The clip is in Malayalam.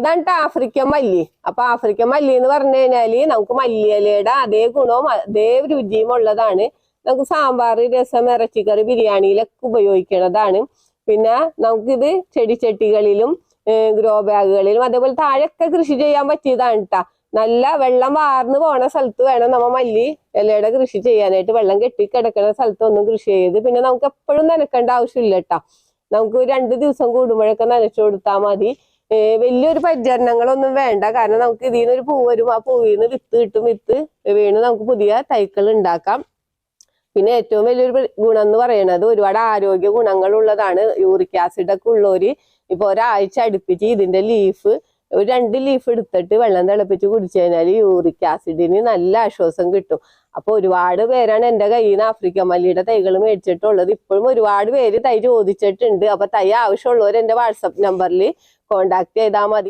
ഇതാണ് ആഫ്രിക്കൻ മല്ലി. അപ്പൊ ആഫ്രിക്കൻ മല്ലി എന്ന് പറഞ്ഞു കഴിഞ്ഞാൽ നമുക്ക് മല്ലിയിലയുടെ അതേ ഗുണവും അതേ രുചിയും ഉള്ളതാണ്. നമുക്ക് സാമ്പാർ രസം ഇറച്ചിക്കറി ബിരിയാണിയിലൊക്കെ ഉപയോഗിക്കുന്നതാണ് പിന്നെ നമുക്കിത് ചെടിച്ചട്ടികളിലും ഗ്രോ ബാഗുകളിലും അതേപോലെ താഴെയൊക്കെ കൃഷി ചെയ്യാൻ പറ്റിയതാണ് കേട്ടാ നല്ല വെള്ളം വാർന്ന് പോണ സ്ഥലത്ത് വേണം നമ്മ മല്ലി ഇലയുടെ കൃഷി ചെയ്യാനായിട്ട്. വെള്ളം കെട്ടി കിടക്കുന്ന സ്ഥലത്തൊന്നും കൃഷി ചെയ്ത് പിന്നെ നമുക്ക് എപ്പോഴും നനക്കേണ്ട ആവശ്യമില്ല കേട്ടാ നമുക്ക് രണ്ട് ദിവസം കൂടുമ്പോഴൊക്കെ നനച്ചു കൊടുത്താൽ മതി. വലിയൊരു പരിചരണങ്ങളൊന്നും വേണ്ട. കാരണം നമുക്ക് ഇതിൽ നിന്ന് ഒരു പൂ വരും. ആ പൂവിൽ നിന്ന് വിത്ത് കിട്ടും. വിത്ത് വീണ് നമുക്ക് പുതിയ തൈകൾ ഉണ്ടാക്കാം. പിന്നെ ഏറ്റവും വലിയൊരു ഗുണം എന്ന് പറയുന്നത് ഒരുപാട് ആരോഗ്യ ഗുണങ്ങളുള്ളതാണ്. യൂറിക് ആസിഡ് ഒക്കെ ഉള്ളവര് ഇപ്പൊ ഒരാഴ്ച അടുപ്പിച്ച് ഇതിന്റെ ലീഫ് ഒരു രണ്ട് ലീഫ് എടുത്തിട്ട് വെള്ളം തിളപ്പിച്ച് കുടിച്ചു കഴിഞ്ഞാൽ യൂറിക് ആസിഡിന് നല്ല ആശ്വാസം കിട്ടും. അപ്പൊ ഒരുപാട് പേരാണ് എന്റെ കയ്യിൽ നിന്ന് ആഫ്രിക്കൻ മല്ലിയുടെ തൈകൾ മേടിച്ചിട്ടുള്ളത്. ഇപ്പോഴും ഒരുപാട് പേര് തൈ ചോദിച്ചിട്ടുണ്ട്. അപ്പൊ തൈ ആവശ്യമുള്ളവർ എന്റെ വാട്സപ്പ് നമ്പറിൽ കോണ്ടാക്ട് ചെയ്താൽ മതി.